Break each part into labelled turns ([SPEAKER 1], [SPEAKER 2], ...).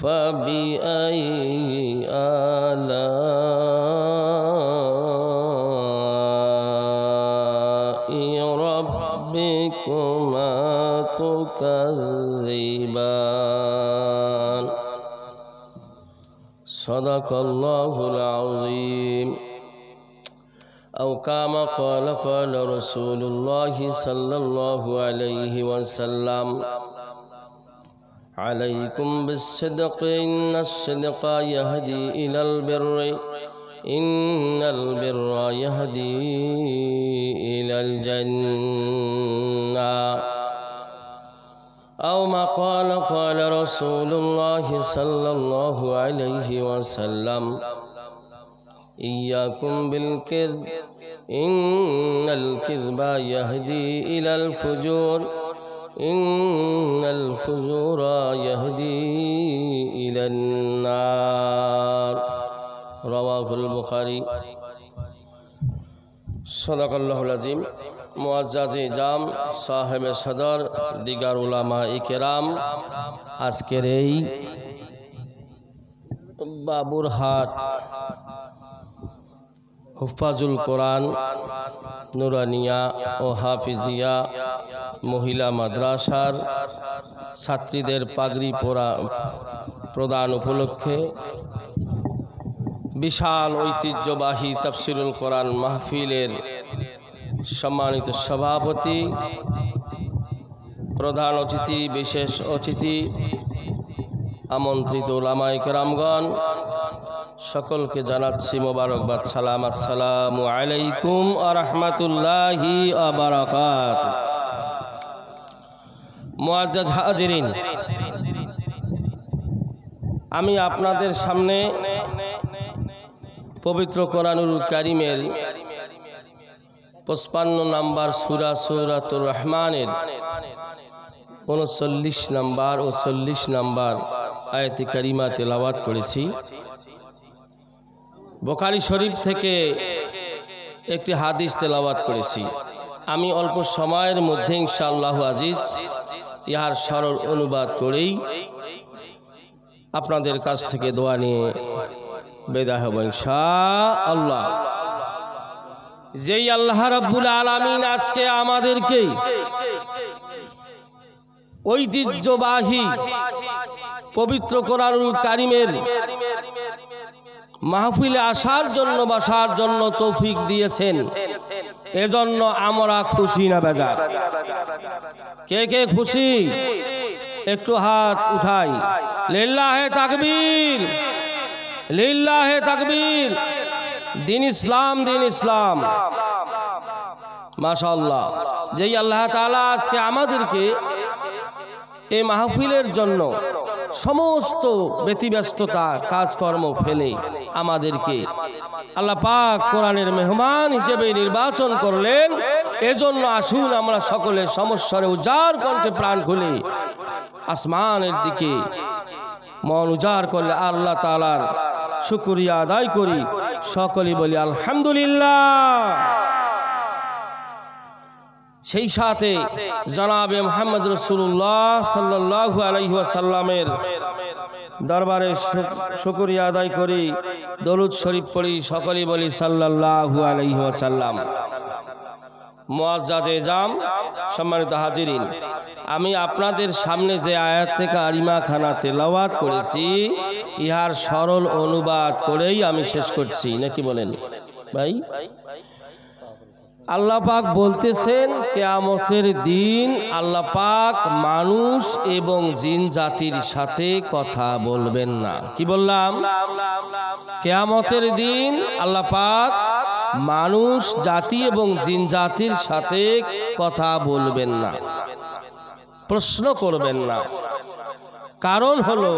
[SPEAKER 1] فبأي آلاء ربكما تكذبان صدق الله العظيم أو كما قال قال رسول الله صلى الله عليه وسلم عليكم بالصدق إن الصدق يهدي إلى البر إن البر يهدي إلى الجنة. أو ما قال قال رسول الله صلى الله عليه وسلم إياكم بالكذب إن الكذب يهدي إلى الفجور. إن الفجور يهدي إلى النار رواه البخاري صدق الله العظيم মুআজ্জাজ জাম সাহেব সদর দিগার উলামা ইকেরাম আজকের এই বাবুরহাট হুফাজুল কোরআন নুরানিয়া ও হাফিজিয়া মহিলা মাদ্রাসার ছাত্রীদের পাগড়ি পরা প্রদান উপলক্ষে বিশাল ঐতিহ্যবাহী তফসিরুল কোরআন মাহফিলের সম্মানিত সভাপতি, প্রধান অতিথি, বিশেষ অতিথি, আমন্ত্রিত ওলামাইক রামগণ সকলকে জানাচ্ছি মোবারকবাদ। সালাম আসসালামু আলাইকুম আ রহমতুল্লাহি আবরাকাত মুআজ্জাজ হাজিরিন। আমি আপনাদের সামনে পবিত্র কোরআনুল কারিমের পঁচপান্ন নাম্বার সুরা সুরাতুর রহমানের উনচল্লিশ নাম্বার ও চল্লিশ নাম্বার আয়তে কারিমা তেলাওয়াত করেছি। বোখারি শরীফ থেকে একটি হাদিস তেলাওয়াত করেছি। আমি অল্প সময়ের মধ্যে ইনশাআল্লাহ আজিজ ইহার সরল অনুবাদ করেই আপনাদের কাছ থেকে দোয়া নিয়ে বেদায় হব আল্লাহ যেই আল্লাহ রাব্বুল আলামিন আজকে আমাদেরকে ঐতিহ্যবাহী পবিত্র কোরআনুল কারিমের মাহফিলে আসার জন্য বসার জন্য তৌফিক দিয়েছেন। এজন্য আমরা খুশি না বেজার। কে কে খুশি? একটু হাত উঠাই। লিল্লাহে তাকবীর। লিল্লাহে তাকবীর। দিন ইসলাম দিন ইসলাম। মাশাআল্লাহ। যেই আল্লাহ তাআলা আজকে আমাদেরকে এই মাহফিলের জন্য সমস্ত ব্যতিব্যস্ততা কাজকর্ম ফেলে আমাদেরকে আল্লাহ পাক কোরআনের মেহমান হিসেবে নির্বাচন করলেন। এজন্য আসুন আমরা সকলে সমস্যারে উজাড় কণ্ঠে প্রাণ খুলে। আসমানের দিকে মন উজাড় করলে আল্লাহ তালার শুকুরিয়া আদায় করি। সকলে বলি আলহামদুলিল্লাহ। সেই সাথে জনাবে মোহাম্মদ রসুল্লাহ সাল্লাহ আলহিহাসাল্লামের দরবারে শুকুরিয়া আদায় করি, দরুদ শরীফ পড়ি সকলেই বলি সাল্লাহু আলহিহাসাল্লাম মোয়াজ্জাজে জাম, সম্মানিত হাজিরিন, আমি আপনাদের সামনে যে আয়াত থেকে আরিমা খানা তেলাওয়াত করেছি, ইহার সরল অনুবাদ করেই আমি শেষ করছি, নাকি বলেন? ভাই? আল্লাহ পাক বলতেছেন, কেয়ামতের দিন আল্লাহ পাক মানুষ এবং জিন জাতির সাথে কথা বলবেন না। কি বললাম? কেয়ামতের দিন আল্লাহ পাক মানুষ, জাতি এবং জিন জাতির সাথে কথা বলবেন না। প্রশ্ন করবেন না। কারণ হলো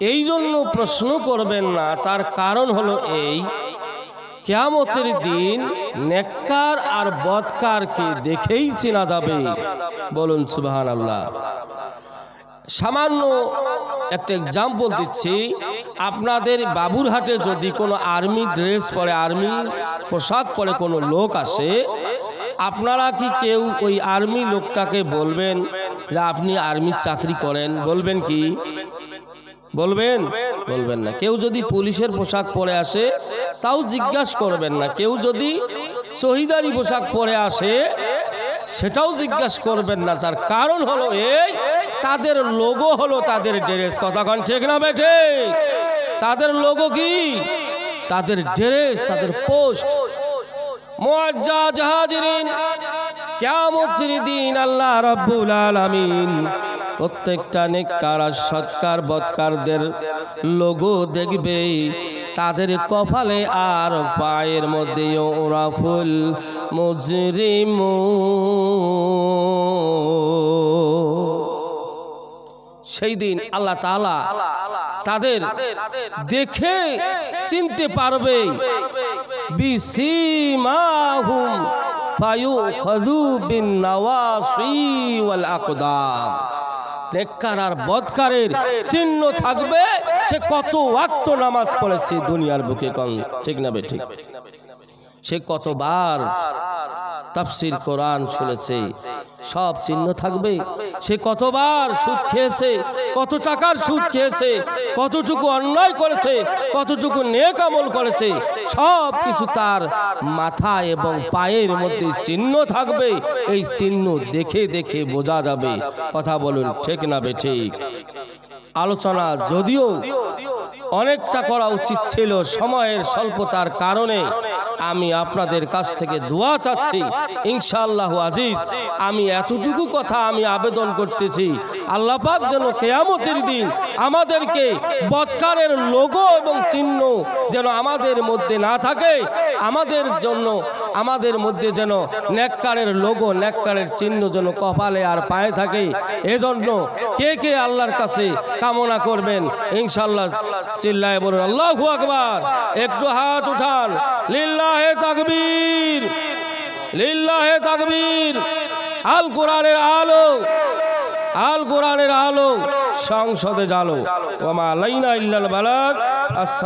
[SPEAKER 1] এই জন্য প্রশ্ন করবেন না। তার কারণ হলো এই কেয়ামতের দিন নেককার আর বদকারকে দেখেই চেনা যাবে। বলুন সুবাহান আল্লাহ সামান্য একটা এক্সাম্পল দিচ্ছি। আপনাদের বাবুরহাটে যদি কোনো আর্মি ড্রেস পরে আর্মি পোশাক পরে কোনো লোক আসে আপনারা কি কেউ ওই আর্মি লোকটাকে বলবেন যে আপনি আর্মির চাকরি করেন? বলবেন কি? বলবেন? বলবেন না। কেউ যদি পুলিশের পোশাক পরে আসে তাও জিজ্ঞাসা করবেন না। কেউ যদি শহীদারি পোশাক পরে আসে, সেটাও জিজ্ঞাসা করবেন না। তার কারণ হলো এই, তাদের লোগো হলো তাদের ড্রেস। কথা কন ঠিক না বেঠে তাদের লোগো কি? তাদের ড্রেস, তাদের পোস্ট। মুআজ্জা জাহাজিরিন কিয়ামতের দিন আল্লাহ রাব্বুল আলামিন। প্রত্যেকটা নেককার আর সৎকার বৎকারদের লোগো দেখবে। তাদের কপালে আর পায়ের মধ্যে ওরাফুল মুজরিমু। সেই দিন আল্লাহ তাআলা তাদের দেখে চিনতে পারবে। বিসিমাহুম ফায়ুখাযু বিন নাওয়াসি ওয়াল নেককার আর বদকারের চিহ্ন থাকবে। সে কত ওয়াক্ত নামাজ পড়েছে দুনিয়ার বুকে কম। ঠিক না বে ঠিক? সে কতবার তাফসির কোরআন শুনেছে, সব চিহ্ন থাকবে। সে কতবার সুদ খেয়েছে, কত টাকার সুদ খেয়েছে, কতটুকু অন্যায় করেছে, কতটুকু নেক আমল করেছে, সব কিছু তার মাথা এবং পায়ের মধ্যে চিহ্ন থাকবে। এই চিহ্ন দেখে দেখে বোঝা যাবে। কথা বলুন, ঠিক না বে ঠিক? আলোচনা যদিও অনেকটা করা উচিত ছিল সময়ের স্বল্পতার কারণে আমি আপনাদের কাছ থেকে দোয়া চাচ্ছি। ইনশাআল্লাহ আজিজ, আমি এতটুকু কথা আমি আবেদন করতেছি। আল্লাহ পাক যেন কেয়ামতের দিন আমাদেরকে বৎকারের লোগো এবং চিহ্ন যেন আমাদের মধ্যে না থাকে, আমাদের জন্য, আমাদের মধ্যে যেন নেককারের লোগো নেককারের চিহ্ন যেন কপালে আর পায়ে থাকে। এজন্য কে কে আল্লাহর কাছে কামনা করবেন ইনশাল্লাহ চিল্লায় বলুন, আল্লাহু আকবার। একটু হাত উঠান লিল্লাহে তাকবীর লিল্লাহে তাকবীর। আল কোরআনের আলো, আল কোরআনের আলো সংসদে জালো ওমা লাইনা ইল্লাল বালাক